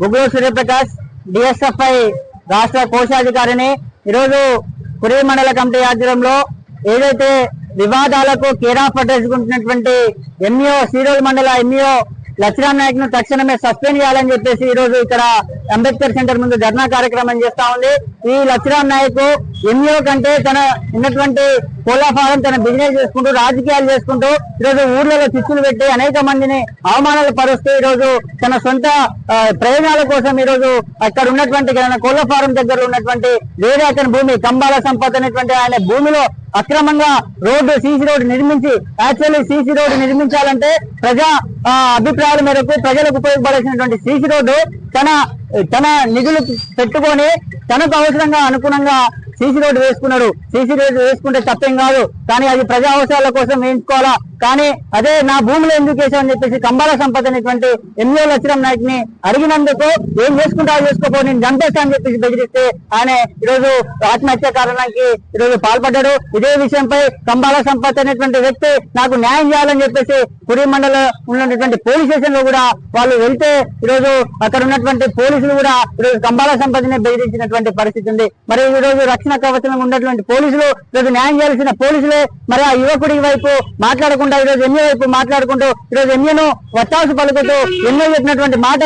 Buggula Suryaprakash DSFI రాష్ట్ర కోశాధికారిని. ఈరోజు పురి మండల కమిటీ ఆధ్వర్యంలో ఏదైతే వివాదాలకు కేరా పట్టేసుకుంటున్నటువంటి ఎంఈఓ సీరోల్ మండల ఎంఈఓ లక్ష్మీరామ్ నాయక్ను తక్షణమే సస్పెండ్ చేయాలని చెప్పేసి ఈ రోజు ఇక్కడ అంబేద్కర్ సెంటర్ ముందు ధర్నా కార్యక్రమం చేస్తా ఉంది. ఈ లక్ష్మీరామ్ నాయక్ ఎంఈఓ కంటే తన ఉన్నటువంటి కోళ్ళ ఫారం తన బిజినెస్ చేసుకుంటూ రాజకీయాలు చేసుకుంటూ ఈరోజు ఊర్లలో చిచ్చులు పెట్టి అనేక మందిని అవమానాలు పరుస్తూ ఈ రోజు తన సొంత ప్రయోజనాల కోసం ఈ రోజు అక్కడ ఉన్నటువంటి తన కోళ్ళ ఫారం దగ్గర ఉన్నటువంటి వేరే అతని భూమి కంబాల సంపద అనేటువంటి ఆయన భూమిలో అక్రమంగా రోడ్డు సీసీ రోడ్డు నిర్మించి యాక్చువల్లీ సీసీ రోడ్డు నిర్మించాలంటే ప్రజా అభిప్రాయాల మేరకు ప్రజలకు ఉపయోగపడాల్సినటువంటి సీసీ రోడ్డు తన తన నిధులు పెట్టుకొని తనకు అవసరంగా అనుగుణంగా సీసీ రోడ్డు వేసుకున్నాడు. సీసీ రోడ్డు వేసుకుంటే తప్పేం కాదు. కానీ అది ప్రజా అవసరాల కోసం వేయించుకోవాలా? కానీ అదే నా భూమిలో ఎందుకు వేసామని చెప్పేసి కంబాల సంపద అనేటువంటి ఎన్నో లక్షణం నాయక్ని అడిగినందుకు ఏం చేసుకుంటావు చేసుకోపో నేను చంపేస్తా అని చెప్పేసి బెదిరిస్తే ఆయన ఈరోజు ఆత్మహత్య కారణానికి ఈరోజు పాల్పడ్డాడు. ఇదే విషయంపై కంబాల సంపత్ అనేటువంటి వ్యక్తి నాకు న్యాయం చేయాలని చెప్పేసి పురి మండలం ఉన్నటువంటి పోలీస్ స్టేషన్లో కూడా వాళ్ళు వెళ్తే ఈరోజు అక్కడ ఉన్నటువంటి పోలీసులు కూడా ఈరోజు కంబాల సంపదని బెదిరించినటువంటి పరిస్థితి ఉంది. మరి ఈ రోజు రక్షణ కవచంలో ఉన్నటువంటి పోలీసులు ఈరోజు న్యాయం చేయాల్సిన పోలీసులే మరి ఆ యువకుడి వైపు మాట్లాడకుండా ఈరోజు ఎన్నో వైపు మాట్లాడుకుంటూ ఈరోజు ఎన్నోను వత్తాసు పలుకుతూ ఎన్నో చెప్పినటువంటి మాట